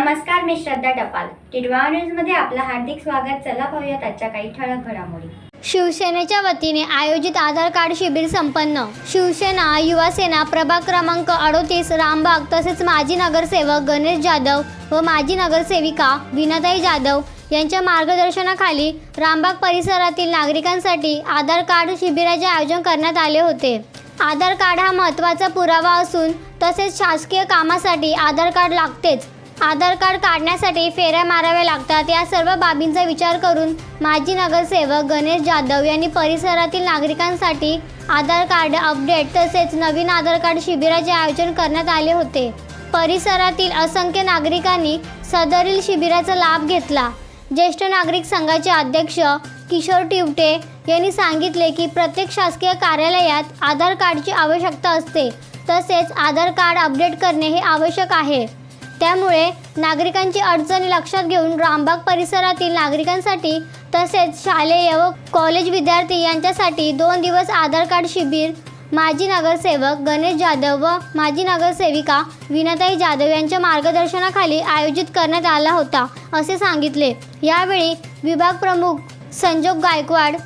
नमस्कार मी श्रद्धा टपाल. टिडवा न्यूजमध्ये आपलं हार्दिक स्वागत. चला पाहूयात आजच्या काही ठळक घडामोडी. शिवसेनेच्या वतीने आयोजित आधार कार्ड शिबिर संपन्न. शिवसेना युवा सेना प्रभाग क्रमांक अडोतीस रामबाग तसेच माजी नगरसेवक गणेश जाधव व माजी नगरसेविका विनाताई जाधव यांच्या मार्गदर्शनाखाली रामबाग परिसरातील नागरिकांसाठी आधार कार्ड शिबिराचे आयोजन करण्यात आले होते. आधार कार्ड हा महत्त्वाचा पुरावा असून तसेच शासकीय कामासाठी आधार कार्ड लागतेच. आधार कार्ड काढण्यासाठी फेऱ्या माराव्या लागतात. या सर्व बाबींचा विचार करून माजी नगरसेवक गणेश जाधव यांनी परिसरातील नागरिकांसाठी आधार कार्ड अपडेट तसेच नवीन आधार कार्ड शिबिराचे आयोजन करण्यात आले होते. परिसरातील असंख्य नागरिकांनी सदरील शिबिराचा लाभ घेतला. ज्येष्ठ नागरिक संघाचे अध्यक्ष किशोर टिवटे यांनी सांगितले की प्रत्येक शासकीय कार्यालयात आधार कार्डची आवश्यकता असते. तसेच आधार कार्ड अपडेट करणे हे आवश्यक आहे. त्यामुळे नागरिकांची अडचणी लक्षात घेऊन रामबाग परिसरातील नागरिकांसाठी तसेच शालेय व कॉलेज विद्यार्थी यांच्यासाठी दोन दिवस आधार कार्ड शिबिर माजी नगरसेवक गणेश जाधव व माजी नगरसेविका विनाताई जाधव यांच्या मार्गदर्शनाखाली आयोजित करण्यात आला होता असे सांगितले. यावेळी विभाग प्रमुख संजोग गायकवाड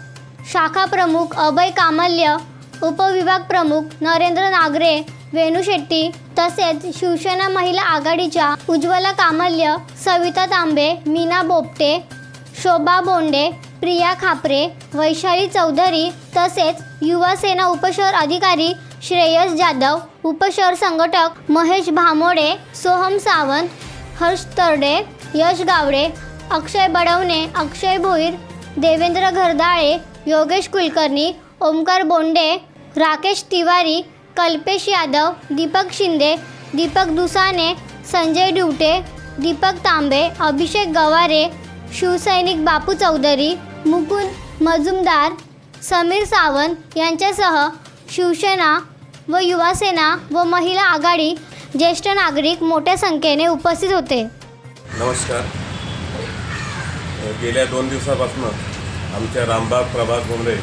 शाखा प्रमुख अभय कामल्य उपविभाग प्रमुख नरेंद्र नागरे वेणू शेट्टी तसेच शिवसेना महिला आघाडीच्या उज्ज्वला कामल्य सविता तांबे मीना बोपटे शोभा बोंडे प्रिया खापरे वैशाली चौधरी तसेच युवासेना उपशहर अधिकारी श्रेयस जाधव उपशहर संघटक महेश भामोडे सोहम सावंत हर्ष तरडे यश गावडे अक्षय बडवणे अक्षय भोईर देवेंद्र घरदाळे योगेश कुलकर्णी ओमकार बोंडे राकेश तिवारी कल्पेश यादव दीपक शिंदे दीपक दुसाने संजय डिवटे दीपक तांबे अभिषेक गवारे शिवसैनिक बापू चौधरी मुकुंद मजुमदार समीर सावंत यांच्यासह शिवसेना व युवासेना व महिला आघाडी ज्येष्ठ नागरिक मोठ्या संख्येने उपस्थित होते. नमस्कार. गेल्या दोन दिवसापासून आमच्या रामबाग प्रभात प्रभागमध्ये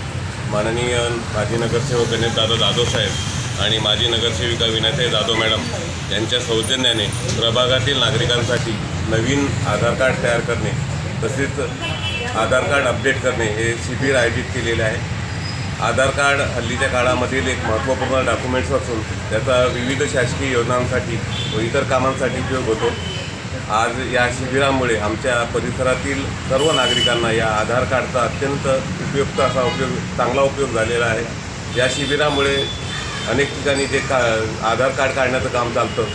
माननीय माजी नगरसेवक गणेश दादा जाधव साहेब आणि माजी नगरसेविका विनाताई जाधव मॅडम यांच्या सौजन्याने प्रभागातील नागरिकांसाठी नवीन आधार कार्ड तयार करणे तसेच आधार कार्ड अपडेट करणे हे शिबिर आयोजित केलेले आहे. आधार कार्ड हल्लीच्या काळामधील एक महत्त्वपूर्ण डॉक्युमेंट्स असून त्याचा विविध शासकीय योजनांसाठी व इतर कामांसाठी उपयोग होतो. आज या शिबिरामुळे आमच्या परिसरातील सर्व नागरिकांना या आधार कार्डचा अत्यंत उपयुक्त असा उपयोग चांगला उपयोग झालेला आहे. या शिबिरामुळे अनेक ठिकाणी जे का आधार कार्ड काढण्याचं काम चालतं.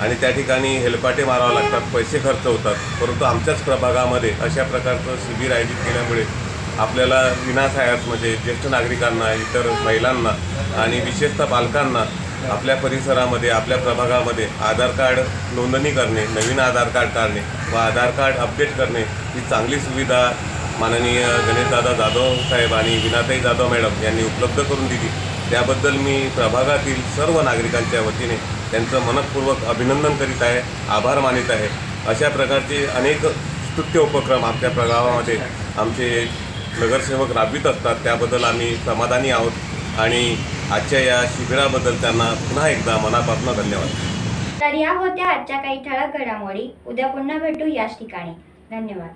आणि त्या ठिकाणी हेलपाटे मारावं लागतात पैसे खर्च होतात. परंतु आमच्याच प्रभागामध्ये अशा प्रकारचं शिबिर आयोजित केल्यामुळे आपल्याला विनासायास म्हणजे ज्येष्ठ नागरिकांना इतर महिलांना आणि विशेषतः बालकांना आपल्या परिसरामध्ये आपल्या प्रभागामध्ये आधार कार्ड नोंदणी करणे नवीन आधार कार्ड काढणे व आधार कार्ड अपडेट करणे ही चांगली सुविधा माननीय गणेशदादा जाधव साहेब आणि विनाताई जाधव मॅडम यांनी उपलब्ध करून दिली. त्याबद्दल मी प्रभागातील सर्व नागरिकांच्या वतीने त्यांचं मनपूर्वक अभिनंदन करीत आहे आभार मानित आहे. अशा प्रकारचे अनेक स्तुत्य उपक्रम आमच्या प्रभागामध्ये आमचे नगरसेवक राबवित असतात त्याबद्दल आम्ही समाधानी आहोत आणि आजच्या या शिबिराबद्दल त्यांना पुन्हा एकदा मनापासून धन्यवाद. तर या होत्या आजच्या काही ठळक घडामोडी. उद्या पुन्हा भेटू याच ठिकाणी. धन्यवाद.